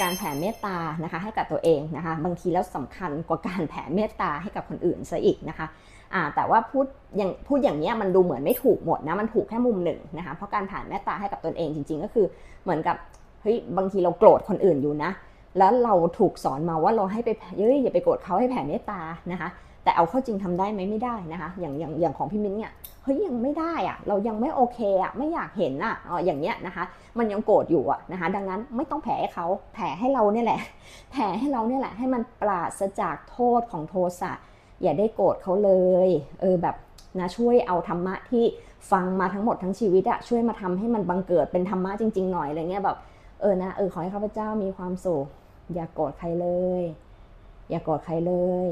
การแผ่เมตตานะคะให้กับตัวเองนะคะ บางทีแล้วสำคัญกว่าการแผ่เมตตาให้กับคนอื่นซะอีกนะคะแต่ว่าพูดอย่างพูดอย่างนี้มันดูเหมือนไม่ถูกหมดนะมันถูกแค่มุมหนึ่งนะคะเพราะการแผ่เมตตาให้กับตนเองจริง ๆ ก็คือเหมือนกับเฮ้ยบางทีเราโกรธคนอื่นอยู่นะ แล้วเราถูกสอนมาว่าเราให้ไปเฮ้ยอย่าไปโกรธเขาให้แผ่เมตตานะคะแต่เอาเข้าจริงทำได้ไหมไม่ได้นะคะอย่างอย่างอย่างของพี่มิ้นเนี่ยเฮ้ยยังไม่ได้อะเรายังไม่โอเคอะไม่อยากเห็นอะอ๋ออย่างเนี้ยนะคะ มันยังโกรธอยู่อะนะคะ ดังนั้นไม่ต้องแผ่ให้เขาแผ่ให้เราเนี่ยแหละ แผ่ให้เราเนี่ยแหละ ให้มันปราศจากโทษของโทสะอย่าได้โกรธเขาเลยเออแบบนะช่วยเอาธรรมะที่ฟังมาทั้งหมดทั้งชีวิตอะช่วยมาทำให้มันบังเกิดเป็นธรรมะจริง ๆ หน่อยอะไรเงี้ยแบบเออนะเออขอให้ข้าพเจ้ามีความสุข อย่าโกรธใครเลย อย่าโกรธใครเลย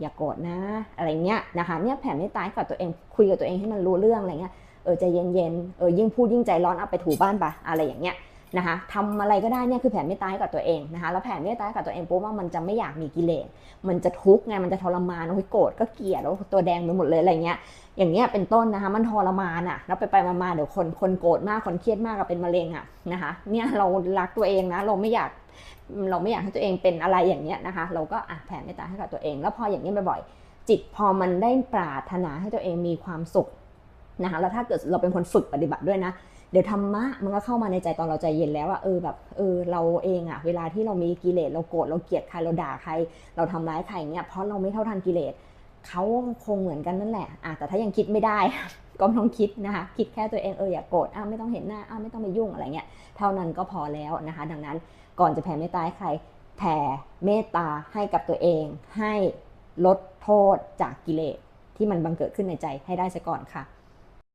อย่าโกรธนะ อะไรเงี้ยนะคะเนี่ยแผ่เมตตาให้กับตัวเองคุยกับตัวเองให้มันรู้เรื่องอะไรเงี้ยเออใจเย็นๆเออยิ่งพูดยิ่งใจร้อนเอาไปถูบ้านปะอะไรอย่างเงี้ย นะคะทำอะไรก็ได้เนี่ยคือแผ่เมตตาให้กับตัวเองนะคะแล้วแผ่เมตตาให้กับตัวเองปุ๊บว่ามันจะไม่อยากมีกิเลสมันจะทุกข์ไงมันจะทรมานโอ้ยโกรธก็เกลียดแล้วตัวแดงไปหมดเลยอะไรเงี้ยอย่างเงี้ยเป็นต้นนะคะมันทรมานอะแล้วไปไปมาๆเดี๋ยวคนคนโกรธมากคนเครียดมากก็เป็นมะเร็งอะนะคะเนี่ยเรารักตัวเองนะเราไม่อยากเราไม่อยากให้ตัวเองเป็นอะไรอย่างเงี้ยนะคะ เราก็อะแผ่เมตตาให้กับตัวเอง แล้วพออย่างนี้บ่อยๆจิตพอมันได้ปรารถนาให้ตัวเองมีความสุขนะคะแล้วถ้าเกิดเราเป็นคนฝึกปฏิบัติด้วยนะ เดี๋ยวธรรมะมันก็เข้ามาในใจตอนเราใจเย็นแล้วอะเออแบบเออเราเองอะเวลาที่เรามีกิเลสเราโกรธเราเกลียดใครเราด่าใคร เราทำร้ายใครเนี่ยเพราะเราไม่เท่าทันกิเลสเขาคงเหมือนกันนั่นแหละอะแต่ถ้ายังคิดไม่ได้ก็ไม่ต้องคิดนะคะ คิดแค่ตัวเองเอออย่าโกรธอะไม่ต้องเห็นหน้าอะไม่ต้องไปยุ่งอะไรเงี้ยเท่านั้นก็พอแล้วนะคะ ดังนั้นก่อนจะแผ่เมตตาให้ใครแผ่เมตตาให้กับตัวเอง ให้ลดโทษจากกิเลสที่มันบังเกิดขึ้นในใจให้ได้ซะก่อนค่ะ